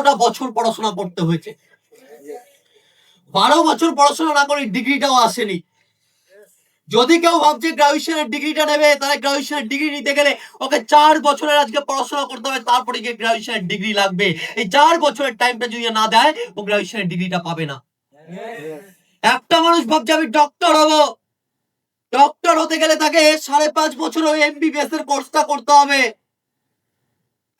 বারোটা বছর পড়াশোনা করতে হয়েছে। বারো বছর পড়াশোনা না করে ডিগ্রিটাও আসেনি। যদি কেউ ভাবছে গ্রাজুয়েশনের ডিগ্রিটা নেবে, তাহলে গ্রাজুয়েশনের ডিগ্রি নিতে গেলে ওকে চার বছরের আজকে পড়াশোনা করতে হবে, তারপরে গিয়ে গ্রাজুয়েশনের ডিগ্রি লাগবে। এই চার বছরের টাইমটা যদি না দেয়, ও গ্রাজুয়েশনের ডিগ্রিটা পাবে না। একটা মানুষ ভাবছে, আমি ডক্টর হব। ডক্টর হতে গেলে তাকে সাড়ে পাঁচ বছর ওই এমবিবিএস এর কোর্সটা করতে হবে।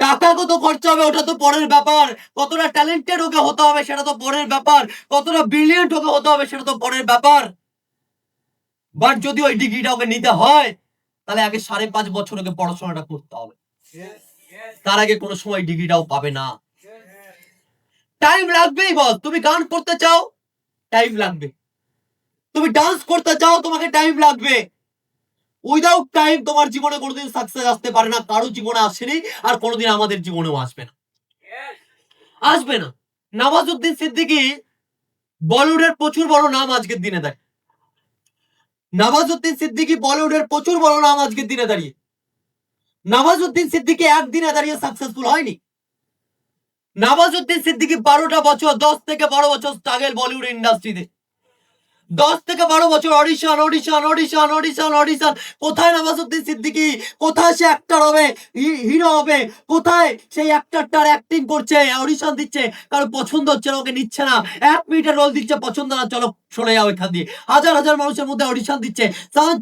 টাকা কত খরচা হবে, ওটা তো পরের ব্যাপার। কতটা ট্যালেন্টেড ওকে হতে হবে, সেটা তো পরের ব্যাপার। কতটা ব্রিলিয়েন্ট ওকে হতে হবে, সেটা তো পরের ব্যাপার। বাট যদি ওই ডিগ্রিটা ওকে নিতে হয়, তাহলে আগে সাড়ে পাঁচ বছর ওকে পড়াশোনাটা করতে হবে। তার আগে কোনো সময় ডিগ্রিটাও পাবে না। টাইম লাগবেই বল, তুমি গান করতে চাও টাইম লাগবে। তুমি ডান্স করতে চাও, তোমাকে টাইম লাগবে। উইদাউট টাইম তোমার জীবনে কোনোদিন সাকসেস আসতে পারে না, কারও জীবনে আসেনি, আর কোনোদিন আমাদের জীবনেও আসবে না। আসবে না। নওয়াজুদ্দিন সিদ্দিকী বলিউডের প্রচুর বড় নাম আজকের দিনে দেয়। নওয়াজুদ্দিন সিদ্দিকী বলিউডের প্রচুর বড় নাম আজকের দিনে দাঁড়িয়ে। নওয়াজুদ্দিন সিদ্দিকী একদিনে দাঁড়িয়ে সাকসেসফুল হয়নি। নওয়াজুদ্দিন সিদ্দিকী বারোটা বছর, দশ থেকে বারো বছর স্ট্রাগল বলিউড ইন্ডাস্ট্রিতে দশ থেকে বারো বছর audition audition audition audition audition কোথায় নওয়াজুদ্দিন সিদ্দিকি? কোথায় সে অ্যাক্টার হবে? হিরো হবে? কোথায় সেই অ্যাক্টারটার অ্যাক্টিং করছে অডিশন দিচ্ছে? কারণ পছন্দ হচ্ছে না, ওকে নিচ্ছে না। এক মিনিটের রোল দিচ্ছে, পছন্দ না, চলো। সরে যাও এখান দিয়ে। হাজার হাজার মানুষের মধ্যে অডিশন দিচ্ছে।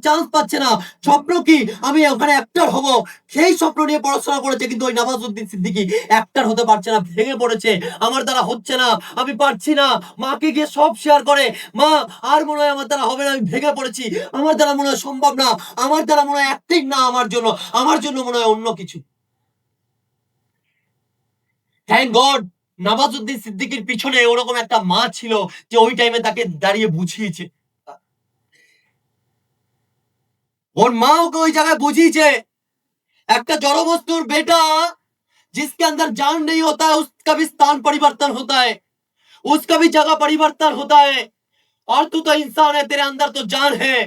চান্স পাচ্ছে না। স্বপ্ন কি? আমি ওখানে অ্যাক্টর হব। সেই স্বপ্ন নিয়ে পড়াশোনা করেছে কিন্তু ওই নওয়াজুদ্দিন সিদ্দিকী। অ্যাক্টর হতে পারছে না, ভেঙে পড়েছে। আমার দ্বারা হচ্ছে না, আমি পারছি না। মাকে গিয়ে সব শেয়ার করে। মা, আর মনে হয় আমার দ্বারা হবে না, আমি ভেঙে পড়েছি। আমার দ্বারা মনে হয় সম্ভব না। আমার দ্বারা মনে হয় অ্যাক্টিং না আমার জন্য। আমার জন্য মনে হয় অন্য কিছু। থ্যাংক গড নওয়াজুদ্দিন সিদ্দিকীর পিছনে ওরকম একটা মা ছিল যে ওই টাইমে তাকে দাঁড়িয়ে বুঝিয়েছে ওর মা ওকে ওই জায়গায় বুঝিয়েছে একটা জড়বস্তুর बेटा जिसके अंदर जान नहीं होता है उसका भी स्थान परिवर्तन होता है उसका भी जगह परिवर्तन होता है और तू तो इंसान है तेरे अंदर तो जान है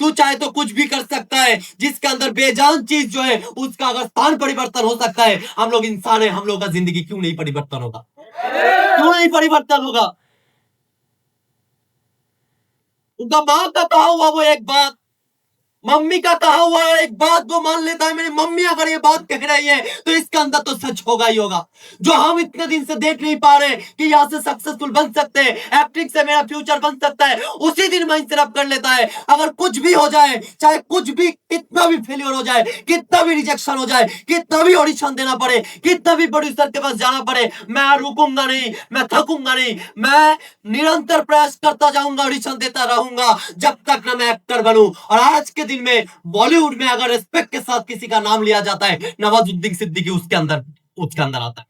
तू चाहे तो कुछ भी कर सकता है जिसके अंदर बेजान चीज जो है उसका अगर स्थान परिवर्तन हो सकता है हम लोग इंसान है हम लोग का जिंदगी क्यों नहीं परिवर्तन होगा क्यों नहीं परिवर्तन होगा? उनका माँ का कहा हुआ वो एक बात मम्मी का कहा हुआ एक बात वो मान लेता है, मेरी मम्मी अगर ये बात कह रही है तो इसका अंदर तो सच होगा ही होगा। जो हम इतने दिन से देख नहीं पा रहे कि यहाँ से सक्सेसफुल बन सकते हैं एक्टिंग से मेरा फ्यूचर बन सकता है, उसी दिन माइंड सेट अप कर लेता है। अगर कुछ भी हो जाए, चाहे कुछ भी कितना भी फेलियर हो जाए, कितना भी रिजेक्शन हो जाए, कितना भी ऑडिशन देना पड़े, कितना भी प्रोड्यूसर के पास जाना पड़े, मैं रुकूँगा नहीं, मैं थकूँगा नहीं, मैं निरंतर प्रयास करता जाऊँगा ऑडिशन देता रहूँगा, जब तक ना मैं एक्टर बनू। और आज के दिन में, बॉलीवुड में अगर रिस्पेक्ट के साथ किसी का नाम लिया जाता है, नवाजुद्दीन सिद्दीकी उसके अंदर उसके अंदर आता है।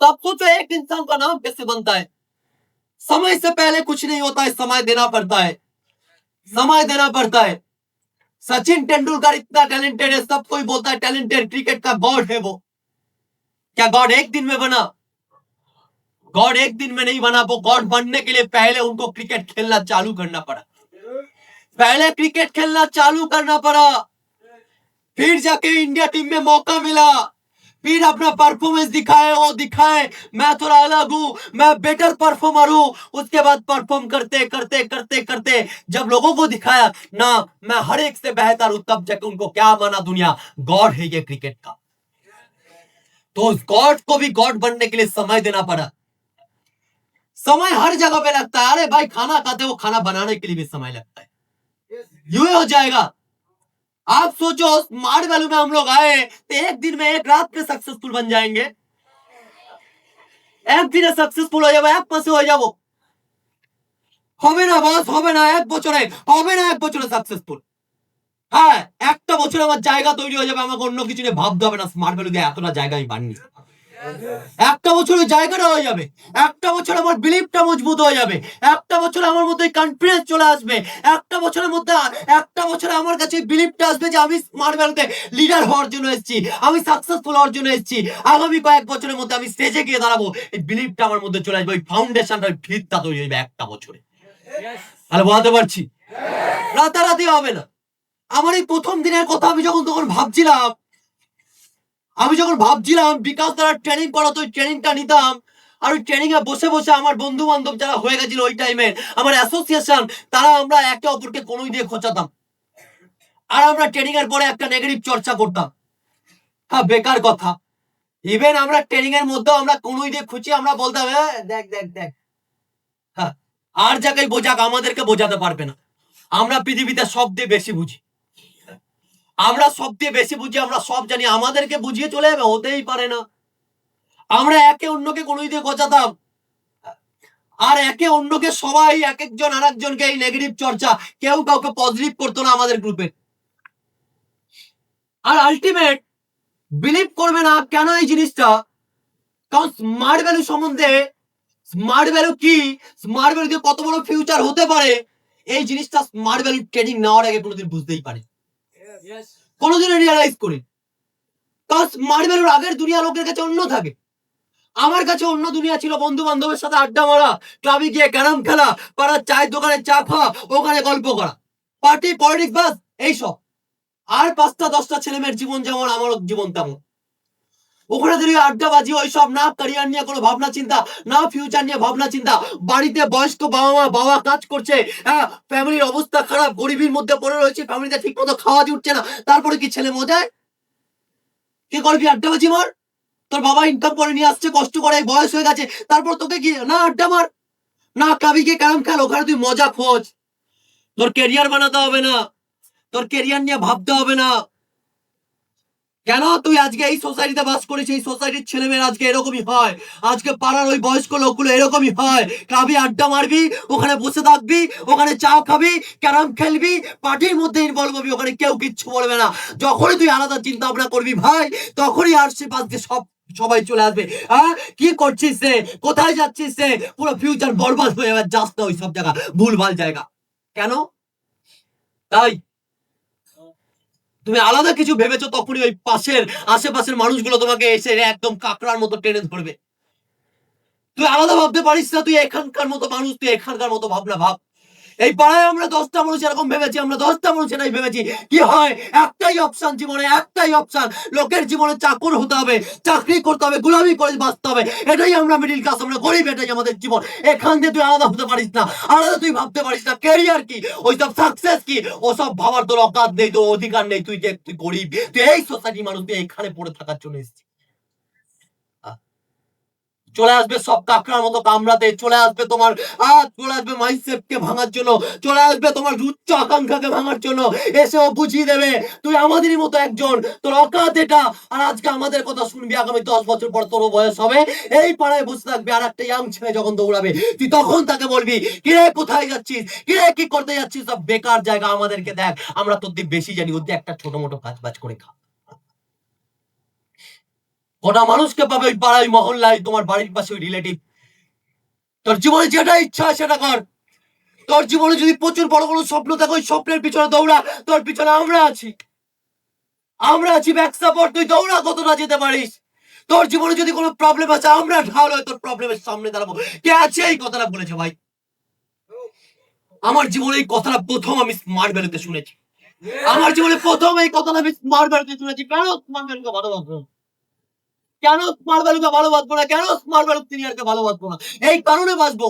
तो आप सोचो एक इंसान का नाम कैसे बनता है? समय से पहले कुछ नहीं होता है, समय देना पड़ता है। समय देना पड़ता है। सचिन तेंदुलकर इतना टैलेंटेड है, सब कोई बोलता है टैलेंटेड क्रिकेट का गॉड है वो। क्या गॉड एक दिन में बना? गॉड एक दिन में नहीं बना, वो गॉड बनने के लिए पहले उनको क्रिकेट खेलना चालू करना पड़ा। पहले क्रिकेट खेलना चालू करना पड़ा। फिर जाके इंडिया टीम में मौका मिला। फिर अपना परफॉर्मेंस दिखाए और दिखाए। मैं थोड़ा अलग हूँ, मैं बेटर परफॉर्मर हूँ। उसके बाद परफॉर्म करते करते करते करते जब लोगों को दिखाया, ना, मैं हर एक से बेहतर हूँ, तब जाके उनको क्या माना दुनिया? गॉड है ये क्रिकेट का। तो उस गॉड को भी गॉड बनने के लिए समय देना पड़ा। समय हर जगह पे लगता है। अरे भाई, खाना खाते हो, खाना बनाने के लिए भी समय लगता है। यूं ही हो जाएगा आप सोचो स्मार्ट वैल्यू में हम लोग आए तो एक दिन में एक रात में सक्सेसफुल बन जाएंगे এক দিনে সাকসেসফুল হয়ে যাবো এক মাসে হয়ে যাবো হবে না বস হবে না এক বছরে হবে না এক বছরে সাকসেসফুল হ্যাঁ একটা বছরে আমার জায়গা তৈরি হয়ে যাবে আমাকে অন্য কিছু নিয়ে ভাবতে হবে না স্মার্ট ভ্যালু দিয়ে এতটা জায়গা আমি বানিয়ে একটা বছরে জায়গাটা হয়ে যাবে। একটা বছর আমার বিলিফটা মজবুত হয়ে যাবে। একটা বছর আমার মধ্যে কনফিডেন্স চলে আসবে। একটা বছরের মধ্যে একটা বছরে আমার কাছে বিলিফটা আসবে যে আমি স্মার্ট ভ্যালুতে লিডার হওয়ার জন্য এসেছি। আমি সাকসেসফুল হওয়ার জন্য এসেছি। আগামী কয়েক বছরের মধ্যে আমি স্টেজে গিয়ে দাঁড়াবো। এই বিলিফটা আমার মধ্যে চলে আসবে। ওই ফাউন্ডেশনটা ওই ভিতটা তৈরি হয়ে যাবে একটা বছরে। তাহলে বলতে পারছি? রাতারাতি হবে না। আমার এই প্রথম দিনের কথা আমি যখন তখন ভাবছিলাম আমি যখন ভাবছিলাম, বিকাশ দ্বারা ট্রেনিং করাতো ট্রেনিংটা নিতাম, আর ওই ট্রেনিং এ বসে বসে আমার বন্ধু বান্ধব যারা হয়ে গেছিল ওই টাইমে আমার অ্যাসোসিয়েশন তারা আমরা একে অপরকে কোনোই দিয়ে খোঁচাতাম। আর আমরা ট্রেনিং এর পরে একটা নেগেটিভ চর্চা করতাম। হ্যাঁ বেকার কথা। ইভেন আমরা ট্রেনিং এর মধ্যেও আমরা কোনোই দিয়ে খুঁচি আমরা বলতাম হ্যাঁ দেখ দেখ দেখ। হ্যাঁ আর জায়গায় বোঝাক, আমাদেরকে বোঝাতে পারবে না। আমরা পৃথিবীতে সব দিয়ে বেশি বুঝি। আমরা সব দিয়ে বেশি বুঝি, আমরা সব জানি, আমাদেরকে বুঝিয়ে চলে যাবে, হতেই পারে না। আমরা একে অন্যকে কোনোই দিয়ে গোচাতাম আর একে অন্যকে সবাই এক একজন আর একজনকে এই নেগেটিভ চর্চা, কেউ কাউকে পজিটিভ করতো না আমাদের গ্রুপে আর আলটিমেট বিলিভ করবে না কেন এই জিনিসটা? কারণ স্মার্ট ভ্যালু সম্বন্ধে স্মার্ট ভ্যালু কি? স্মার্ট ভ্যালু দিয়ে কত বড় ফিউচার হতে পারে? এই জিনিসটা স্মার্ট ভ্যালু ট্রেনিং নেওয়ার আগে কোনোদিন বুঝতেই পারে কোনোদিন রিয়ালাইজ করি স্মার্ট ভ্যালুর আগের দুনিয়া লোকের কাছে অন্য থাকে। আমার কাছে অন্য দুনিয়া ছিল বন্ধু বান্ধবের সাথে আড্ডা মারা ক্লাবে গিয়ে ক্যারাম খেলা, পাড়ার চায়ের দোকানে চা খাওয়া ওখানে গল্প করা। পার্টি পলিটিক্স বাস এইসব। আর পাঁচটা, দশটা ছেলেমেয়ের জীবন যেমন আমার জীবন তেমন। ওখানে যদি আড্ডাবাজি ওইসব না ক্যারিয়ার নিয়ে কোনো ভাবনা চিন্তা, না ফিউচার নিয়ে ভাবনা চিন্তা, বাড়িতে বয়স্ক বাবা মা বাবা কাজ করছে হ্যাঁ ফ্যামিলির অবস্থা খারাপ, গরিবের মধ্যে পড়ে রয়েছে ফ্যামিলিতে ঠিক মতো খাওয়া জুটছে না, তারপরে কি ছেলে মজায় কি করবি আড্ডাবাজি মার? তোর বাবা ইনকাম করে নিয়ে আসছে, কষ্ট করে, বয়স হয়ে গেছে, তারপর তোকে কি, না আড্ডা মার? না কাবি গিয়ে ক্যারাম খেল, ওখানে তুই মজা খোঁজ। তোর কেরিয়ার বানাতে হবে না, তোর কেরিয়ার নিয়ে ভাবতে হবে না। কেন তুই আজকে এই সোসাইটিতে বাস করিস এই সোসাইটির ছেলে ছেলেমেয়েরা আজকে এরকমই হয়। আজকে পাড়ার ওই বয়স্ক লোকগুলো এরকমই হয়। ক্লাবে আড্ডা মারবি, ওখানে বসে থাকবি, ওখানে চা খাবি, ক্যারাম খেলবি, পার্টির মধ্যে ইনভলভ হবি, ওখানে কেউ কিচ্ছু বলবে না। যখনই তুই আলাদা চিন্তা ভাবনা করবি ভাই, তখনই আসছে পাশ দিয়ে সব সবাই চলে আসবে। হ্যাঁ? কি করছিস রে? কোথায় যাচ্ছিস রে? পুরো ফিউচার বরবাদ হয়ে যাবে যাস না ওই সব জায়গা, ভুলভাল জায়গা। কেন? তাই। তুমি আলাদা কিছু ভেবেছো, তখনই ওই পাশের আশেপাশের মানুষগুলো তোমাকে এসে একদম কাঁকড়ার মতো টেনে ধরবে। তুই আলাদা ভাবতে পারিস না, তুই এখানকার মতো মানুষ, তুই এখানকার মতো ভাবনা ভাব। এই পাড়ায় আমরা দশটা মানুষ, এরকম ভেবেছি, আমরা দশটা মানুষ এটাই ভেবেছি। কি হয়? একটাই অপশন জীবনে, একটাই অপশন লোকের জীবনে চাকর হতে হবে, চাকরি করতে হবে, গুলামি করে বাঁচতে হবে। এটাই আমরা মিডিল ক্লাস আমরা গরিব, এটাই আমাদের জীবন। এখান দিয়ে তুই আলাদা হতে পারিস না, আলাদা তুই ভাবতে পারিস না। ক্যারিয়ার কি? ওইসব সাকসেস কি? ওসব ভাবার তোর অকাত নেই, তোর অধিকার নেই। তুই যে, তুই গরিব, তুই এই সোসাইটি মানুষ তুই এখানে পড়ে থাকার জন্য এসেছিস। চলে আসবে, সব কাকড়ার মতো কামড়াতে চলে আসবে তোমার চলে আসবে মাইন্ডসেট কে ভাঙার জন্য, চলে আসবে তোমার উচ্চ আকাঙ্ক্ষাকে ভাঙার জন্য। এসেও বুঝিয়ে দেবে, তুই আমাদেরই মতো একজন, তোর অকাত এটা। আর আজকে আমাদের কথা শুনবি, আগামী দশ বছর পর তোর বয়স হবে। এই পাড়ায় বসে থাকবি আর একটা ইয়াং ছেলে যখন দৌড়াবে, তুই তখন তাকে বলবি কিরে কোথায় যাচ্ছিস? কিরে কি করতে যাচ্ছিস? সব বেকার জায়গা আমাদেরকে দেখ, আমরা তোর দিয়ে বেশি জানি, ওর দিয়ে একটা ছোট মোটো কাজ বাজ করে খা। কটা মানুষকে পাবে ওই পাড়ায়, মহল্লায়, তোমার বাড়ির পাশে ওই রিলেটিভ তোর জীবনে যেটা ইচ্ছা সেটা কর। তোর জীবনে যদি প্রচুর বড় বড় স্বপ্ন থাকে, ওই স্বপ্নের পিছনে দৌড়া। তোর পিছনে আমরা আছি। আমরা আছি ব্যাক সাপোর্ট তুই দৌড়া কতটা যেতে পারিস। তোর জীবনে যদি কোনো প্রবলেম আছে আমরা ঢাল হয় তোর প্রবলেমের সামনে দাঁড়াবো। কে আছে এই কথাটা বলেছে ভাই? আমার জীবনে এই কথাটা প্রথম আমি স্মার্ট ভ্যালুতে শুনেছি। আমার জীবনে প্রথম এই কথাটা আমি স্মার্ট ভ্যালুতে শুনেছি। কেন স্মার্ট ভ্যালুকে ভালোবাসবো? কেন স্মার্ট ভ্যালুকে ভালোবাসবো না? কেন স্মার্ট ভ্যালু সিনিয়রকে ভালোবাসবো না? এই কারণে বাসবো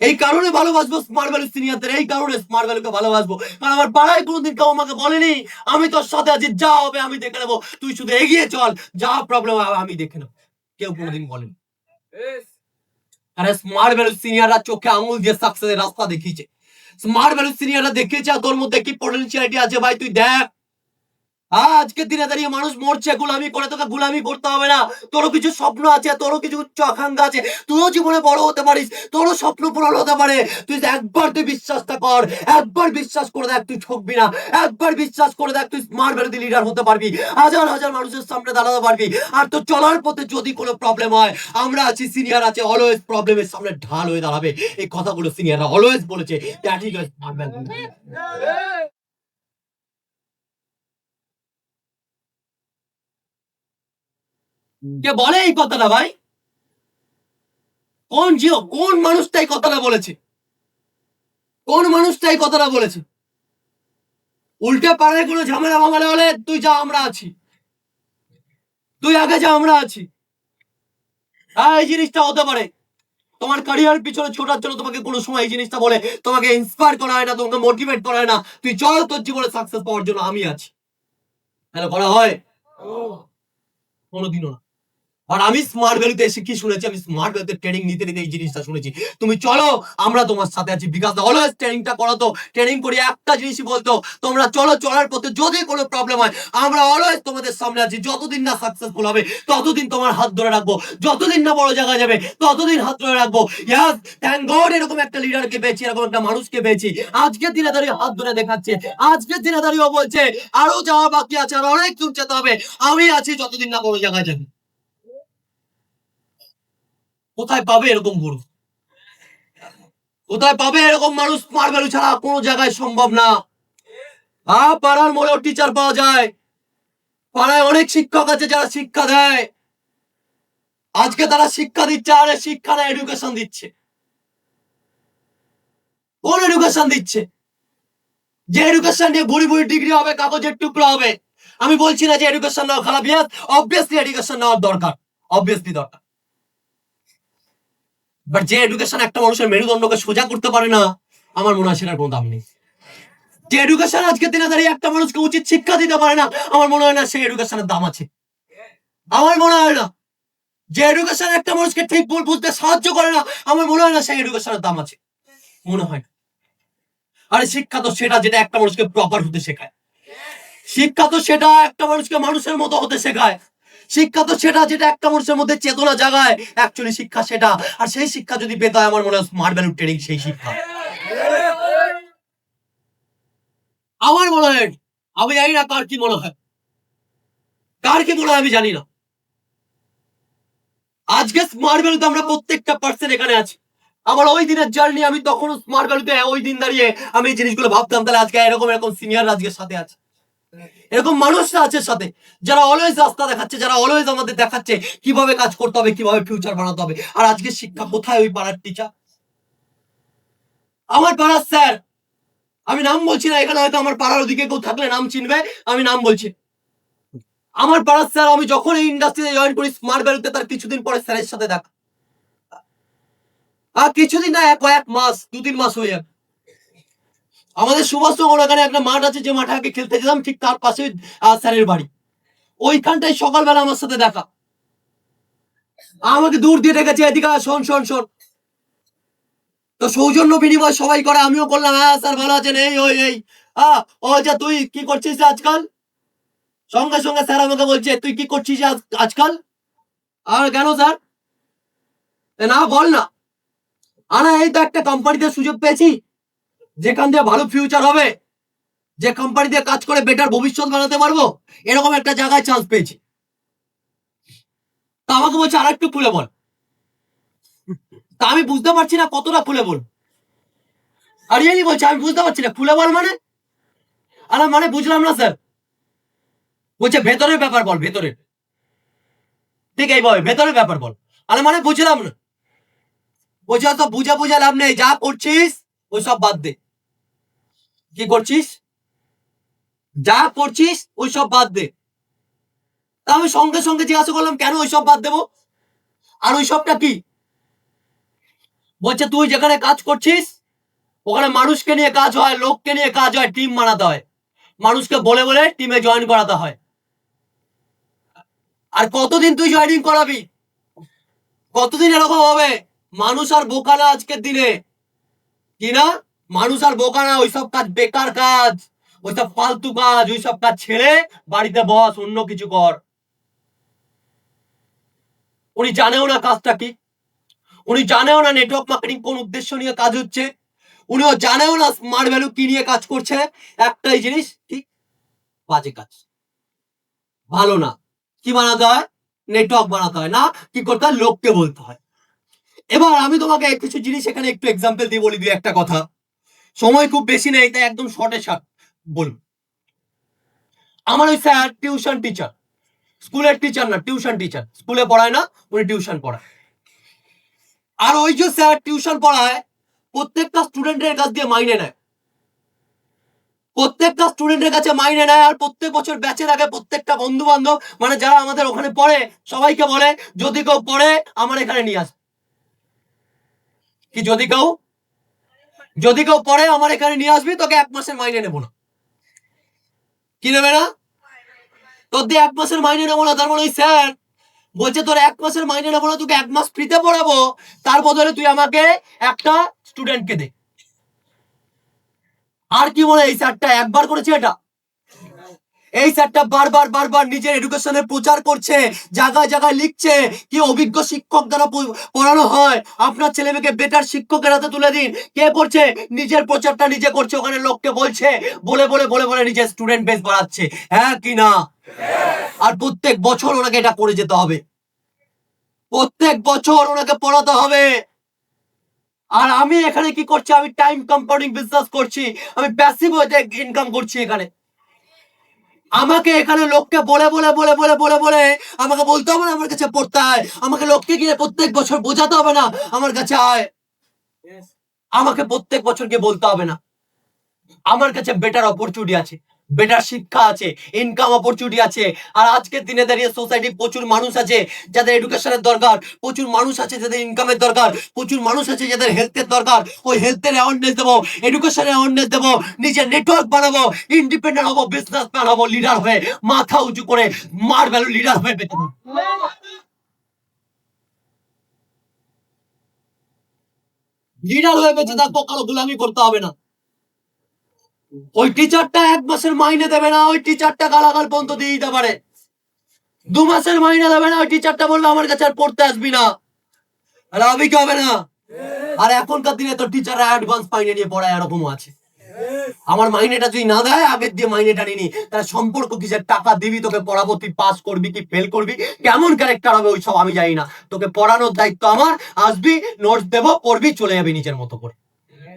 এই কারণে ভালোবাসবো স্মার্ট ভ্যালু সিনিয়রদের এই কারণে স্মার্ট ভ্যালুকে ভালোবাসবো কারণ আমার পাড়ায় কোনোদিন কেউ আমাকে বলেনি আমি তোর সাথে আছি যা হবে আমি দেখে নেব। তুই শুধু এগিয়ে চল যা প্রবলেম হবে আমি দেখে নেব। কেউ কোনোদিন বলেনি। আরে স্মার্ট ভ্যালু সিনিয়ররা চোখে আঙুল দিয়ে সাকসেসের রাস্তা দেখিয়েছে। স্মার্ট ভ্যালু সিনিয়ররা দেখিয়েছে তোর মধ্যে কি পটেনশিয়ালিটি আছে ভাই? তুই দেখ। আজকের দিনে দাঁড়িয়ে মানুষ মরছে গুলামি করে তোকে গুলামি করতে হবে না তোরও কিছু স্বপ্ন আছে তোরও কিছু উচ্চ আকাঙ্ক্ষা আছে তুইও জীবনে বড় হতে পারিস তোরও স্বপ্ন পূরণ হতে পারে তুই একবার তুই বিশ্বাসটা কর একবার বিশ্বাস করে দেখ তুই ঠকবি না একবার বিশ্বাস করে দেখ তুই স্মার্ট ভ্যালু লিডার হতে পারবি হাজার হাজার মানুষের সামনে দাঁড়াতে পারবি আর তোর চলার পথে যদি কোনো প্রবলেম হয় আমরা আছি সিনিয়র আছে অলওয়েজ প্রবলেমের সামনে ঢাল হয়ে দাঁড়াবে এই কথাগুলো সিনিয়ররা অলওয়েজ বলেছে কে বলে এই কথাটা ভাই? কোন জিও, কোন মানুষটা এই কথাটা বলেছে? কোন মানুষটা এই কথাটা বলেছে? উল্টে পাড়ায় কোনো ঝামেলা মামালা হলে তুই যা, আমরা আছি। তুই আগে যা, আমরা আছি। হ্যাঁ এই জিনিসটা হতে পারে। তোমার ক্যারিয়ার পিছনে ছোটার জন্য তোমাকে কোনো সময় এই জিনিসটা বলে, তোমাকে ইন্সপায়ার করা হয় না, তোমাকে মোটিভেট করা হয় না। তুই চল তোর জীবনে সাকসেস পাওয়ার জন্য আমি আছি। হ্যালো করা হয়, কোনোদিনও না। আর আমি স্মার্ট ভ্যালুতে এসে কি শুনেছি? আমি স্মার্ট ভ্যালুতে ট্রেনিং নিতে নিতে এই জিনিসটা শুনেছি। তুমি চলো, আমরা তোমার সাথে আছি বিকাশ অলওয়েজ ট্রেনিংটা করাতো ট্রেনিং করে একটা জিনিসই বলতো, তোমরা চলো, চলার পথে যদি কোনো প্রবলেম হয়, আমরা অলওয়েজ তোমাদের সামনে আছি। যতদিন না সাকসেসফুল হবে, ততদিন তোমার হাত ধরে রাখব। যতদিন না বড় জায়গায় যাবে, ততদিন হাত ধরে রাখব। ইয়াস থ্যাংক গড এরকম একটা লিডারকে পেয়েছি, এরকম একটা মানুষকে পেয়েছি। আজকের দিনে দাঁড়িয়ে হাত ধরে দেখাচ্ছে। আজকের দিনে দাঁড়িয়েও বলছে, আরও যাওয়া বাকি আছে, আর অনেক দূর যেতে হবে। আমি আছি যতদিন না বড় জায়গায় যাবে। কোথায় পাবে এরকম গুরু? কোথায় পাবে এরকম মানুষ ভ্যালু ছাড়া কোনো জায়গায় সম্ভব না। আ, পাড়ার মোড়েও টিচার পাওয়া যায়। পাড়ায় অনেক শিক্ষক আছে যারা শিক্ষা দেয়। আজকে তারা শিক্ষা দিচ্ছে, আর শিক্ষা না এডুকেশন দিচ্ছে। কোন এডুকেশন দিচ্ছে? যে এডুকেশন নিয়ে বুড়ি বুড়ি ডিগ্রি হবে, কাগজের টুকরো হবে। আমি বলছি না যে এডুকেশন নেওয়া খারাপ অবভিয়াসলি এডুকেশন নেওয়ার দরকার। অবভিয়াসলি দরকার। বাট যে এডুকেশন একটা মানুষের মেরুদণ্ডকে সোজা করতে পারে না, আমার মনে হয় সেটার কোনো দাম নেই। যে এডুকেশন আজকে দিনে দাঁড়িয়ে একটা মানুষকে উচিত শিক্ষা দিতে পারে না, আমার মনে হয় না সেই এডুকেশনের দাম আছে। আমার মনে হয় না। যে এডুকেশন একটা মানুষকে ঠিক ভুল বুঝতে সাহায্য করে না, আমার মনে হয় না সেই এডুকেশনের দাম আছে। মনে হয় না। আরে শিক্ষা তো সেটা যেটা একটা মানুষকে প্রপার হতে শেখায়। শিক্ষা তো সেটা একটা মানুষকে মানুষের মতো হতে শেখায়। শিক্ষা তো সেটা যেটা একটা মানুষের মধ্যে চেতনা জাগায়। অ্যাকচুয়ালি শিক্ষা সেটা। আর সেই শিক্ষা যদি পেতে হয়, আমার মনে হয় ভ্যালু ট্রেনিং সেই শিক্ষা। আমার মনে হয়, আমি জানি না কার কি মনে হয়। কার কি মনে হয়, আমি জানি না। আজকে স্মার্ট ভ্যালুতে আমরা প্রত্যেকটা পার্সেন্ট এখানে আছি। আমার ওই দিনের জার্নি আমি তখনও স্মার্ট ভ্যালুতে ওই দিন দাঁড়িয়ে আমি এই জিনিসগুলো ভাবতাম, তাহলে আজকে এরকম এরকম সিনিয়র আজকে সাথে আছে। এরকম মানুষরা আছে সাথে। যারা অলওয়েজ রাস্তা দেখাচ্ছে, যারা অলওয়েজ আমাদের দেখাচ্ছে কীভাবে কাজ করতে হবে, কীভাবে ফিউচার বানাতে হবে। আর আজকে শিক্ষা কোথায় ওই পাড়ার টিচার আমার পাড়ার স্যার আমি নাম বলছি না, এখানে হয়তো আমার পাড়ার ওদিকে কেউ থাকলে নাম চিনবে, আমি নাম বলছি। আমার পাড়ার স্যার আমি যখন এই ইন্ডাস্ট্রিতে জয়েন করি স্মার্ট ভ্যালুতে তার কিছুদিন পরে স্যারের সাথে দেখা। আর কিছুদিন না কয়েক মাস দু তিন মাস হয়ে যাবে। আমাদের সুভাষনগর ওখানে একটা মাঠ আছে, যে মাঠে আগে খেলতে যেতাম, ঠিক তার পাশে স্যারের বাড়ি। ওইখানটায় সকালবেলা আমার সাথে দেখা। আমাকে দূর দিয়ে ডেকেছে, এদিকে শোন শোন শোন। তো সৌজন্য বিনিময় সবাই করে, আমিও করলাম হ্যাঁ স্যার, ভালো আছেন, এই, ওই, এই। আহ ও তুই কি করছিস আজকাল? সঙ্গে সঙ্গে স্যার আমাকে বলছে, তুই কি করছিস আজ- আজকাল? আর কেন, স্যার? না, বল না। আরে, এই তো একটা কোম্পানিতে সুযোগ পেয়েছি। যেখান দিয়ে ভালো ফিউচার হবে, যে কোম্পানি দিয়ে কাজ করে বেটার ভবিষ্যৎ বানাতে পারব, এরকম একটা জায়গায় চান্স পেয়েছি। তা আমাকে বলছে আর একটু খুলে বল। তা আমি বুঝতে পারছি না কতটা খুলে বল। আর রিয়েলি বলছে, আমি বুঝতে পারছি না, খুলে বল মানে? আরে মানে বুঝলাম না স্যার বলছে, ভেতরের ব্যাপার বল, ভেতরের। ঠিক এইভাবে ভেতরের ব্যাপার বল। আর মানে বুঝলাম না। বলছে তো বুঝা বুঝা লাভ নেই, যা করছিস ওই সব বাদ দে। কি করছিস? যা করছিস ওই সব বাদ দে। তা আমি সঙ্গে সঙ্গে জিজ্ঞাসা করলাম, কেন ওই সব বাদ দেবো? আর ওই সবটা কি? বলছে, তুই যেখানে কাজ করছিস, ওখানে মানুষকে নিয়ে কাজ হয়, লোককে নিয়ে কাজ হয় টিম বানাতে হয়। মানুষকে বলে বলে টিমে জয়েন করাতে হয়। আর কতদিন তুই জয়েনিং করাবি? কতদিন এরকম হবে? মানুষ আর বোকা না আজকের দিনে। কি না? মানুষ আর বোকা না, ওইসব কাজ বেকার কাজ, ওইসব ফালতু কাজ, ওইসব কাজ ছেড়ে বাড়িতে বস, অন্য কিছু কর। উনি জানেও না কাজটা কি। উনি জানেও না নেটওয়ার্ক মার্কেটিং কোন উদ্দেশ্য নিয়ে কাজ হচ্ছে। উনিও জানেও না স্মার্ট ভ্যালু কি নিয়ে কাজ করছে। একটাই জিনিস, কি? বাজে কাজ। ভালো না। কি বানাতে হয়? নেটওয়ার্ক বানাতে হয়। না, কি করতে হয়? লোককে বলতে হয়। এবার আমি তোমাকে কিছু জিনিস এখানে একটু এক্সাম্পল দিয়ে বলি, দুই একটা কথা। সময় খুব বেশি নেই, তাই একদম শর্টে শর্ট বলুন। আমার ওই স্যার টিউশন টিচার স্কুলের টিচার না টিউশন টিচার স্কুলে পড়ায় না, উনি টিউশন পড়ায়। আর ওই যে স্যার টিউশন পড়ায়, প্রত্যেকটা স্টুডেন্টের কাছ দিয়ে মাইনে নেয়। প্রত্যেকটা স্টুডেন্টের কাছে মাইনে নেয়, আর প্রত্যেক বছর ব্যাচের আগে প্রত্যেকটা বন্ধু বান্ধব মানে যারা আমাদের ওখানে পড়ে, সবাইকে বলে, যদি কেউ পড়ে, আমার এখানে নিয়ে আস। কি যদি কেউ যদি কেউ পরে আমার এখানে নিয়ে আসবি, তোকে এক মাসের মাইনে নেব না। কি নেবে না তোর দিয়ে এক মাসের মাইনে নেব না, তার মানে ওই স্যার বলছে তোর এক মাসের মাইনে নেব না, তোকে এক মাস ফ্রিতে পড়াবো। তার বদলে তুই আমাকে একটা স্টুডেন্টকে দে। আর কি বলে এই স্যারটা? একবার করেছে এটা। এই স্যারটা বারবার বারবার নিজের এডুকেশনের প্রচার করছে, জায়গায় জায়গায় লিখছে কি অভিজ্ঞ শিক্ষক দ্বারা পড়ানো হয়। আপনার ছেলে মেয়েকে বেটার শিক্ষকের হাতে তুলে দিন। কে করছে? নিজের প্রচারটা নিজে করছে। ওখানে লোককে বলছে, বলে বলে বলে বলে নিজের স্টুডেন্ট বেস বাড়াচ্ছে। হ্যাঁ কি না? আর প্রত্যেক বছর ওনাকে এটা করে যেতে হবে। প্রত্যেক বছর ওনাকে পড়াতে হবে। আর আমি এখানে কি করছি? আমি টাইম কম্পাউন্ডিং বিজনেস করছি। আমি প্যাসিভ ইনকাম করছি এখানে। আমাকে এখানে লোককে বলে বলে বলে বলে বলে বলে আমাকে বলতে হবে না আমার কাছে পড়তে হয়। আমাকে লোককে গিয়ে প্রত্যেক বছর বোঝাতে হবে না আমার কাছে আয়। আমাকে প্রত্যেক বছর গিয়ে বলতে হবে না। আমার কাছে বেটার অপরচুনিটি আছে। বেটার শিক্ষা আছে ইনকাম অপরচুনিটি আছে। আর আজকের দিনে দাঁড়িয়ে সোসাইটি প্রচুর মানুষ আছে যাদের এডুকেশনের দরকার, প্রচুর মানুষ আছে যাদের ইনকামের দরকার, প্রচুর মানুষ আছে যাদের হেলথের দরকার। ওই হেলথের অ্যাওয়ারনেস দেবো এডুকেশনের অ্যাওয়ারনেস দেবো, নিজের নেটওয়ার্ক বানাবো ইন্ডিপেন্ডেন্ট হব বিজনেস ম্যান হব লিডার হয়ে, মাথা উঁচু করে মার ভ্যালু লিডার হয়ে পেতে লিডার হয়ে বেঁচে থাকব, কারও গোলামি করতে হবে না। ওই টিচারটা এক মাসের মাইনে দেবে না, ওই টিচারটা গালাগাল পর্যন্ত দিয়ে দিতে পারে। দু মাসের মাইনে দেবে না, ওই টিচারটা বলল, আমার কাছে আর পড়তে আসবি না। আমি কি হবে না? আর এখনকার দিনে তো টিচাররা অ্যাডভান্স মাইনে নিয়ে পড়ায় এরকমও আছে। আমার মাইনেটা যদি না দেয়, আগের দিয়ে মাইনেটা নিনি তাহলে সম্পর্ক কিসের? টাকা দিবি, তোকে পড়াবো, তুই পাস করবি কি ফেল করবি? কেমন ক্যারেক্টার হবে ওইসব আমি জানি না। তোকে পড়ানোর দায়িত্ব আমার। আসবি নোটস দেবো, পড়বি, চলে যাবি নিজের মতো করে।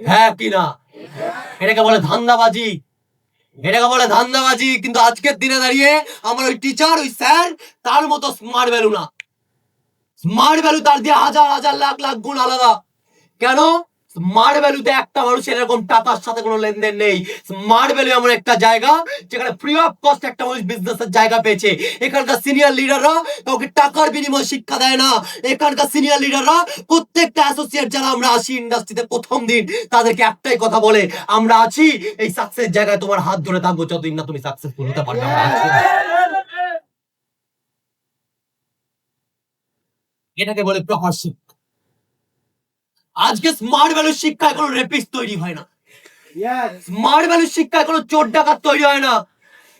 হ্যাঁ কি না? এটাকে বলে ধান্দাবাজি। এটাকে বলে ধান্দাবাজি, কিন্তু আজকের দিনে দাঁড়িয়ে আমার ওই টিচার ওই স্যার তার মতো স্মার্ট ভ্যালু না। স্মার্ট ভ্যালু তার দিয়ে হাজার হাজার, লাখ লাখ গুণ আলাদা। কেন? স্মার্ট ভ্যালুতে একটা মানুষের এরকম টাকার সাথে কোনো লেনদেন নেই। স্মার্ট ভ্যালু এমন একটা জায়গা, যেখানে ফ্রি অফ কস্ট একটা মানুষ বিজনেসের জায়গা পেয়েছে। এখানকার সিনিয়র লিডাররা কাউকে টাকার বিনিময়ে শিক্ষা দেয় না। এখানকার সিনিয়র লিডাররা প্রত্যেকটা অ্যাসোসিয়েট যারা আমরা আছি ইন্ডাস্ট্রিতে প্রথম দিন, তাদেরকে একটাই কথা বলে, আমরা আছি, এই সাকসেস জায়গায় তোমার হাত ধরে থাকব, যতদিন না তুমি সাকসেসফুল হতে পারবে। এটাকে বলে প্রপার শিক্ষা। আজকে স্মার্ট ভ্যালু শিক্ষায় কোনো রেপিস তৈরি হয় না। স্মার্ট ভ্যালু শিক্ষায় কোনো চোর ডাকাত তৈরি হয় না।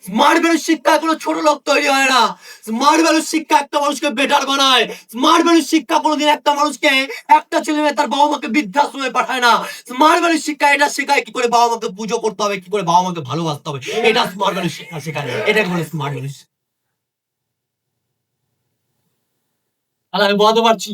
স্মার্ট ভ্যালু শিক্ষায় কোনো ছোট লোক তৈরি হয় না। স্মার্ট ভ্যালু শিক্ষা একটা মানুষকে বেটার বানায়। স্মার্ট ভ্যালু শিক্ষা কোনোদিন একটা মানুষকে একটা ছেলে মেয়ে তার বাবা মাকে বৃদ্ধাশ্রমে পাঠায় না। স্মার্ট ভ্যালু শিক্ষা এটা শেখায় কি করে বাবা মাকে পুজো করতে হবে কি করে বাবা মাকে ভালোবাসতে হবে। এটা স্মার্ট ভ্যালু শিক্ষা শেখায়। এটাকে বলে স্মার্ট ভ্যালু তাহলে আমি বলতে পারছি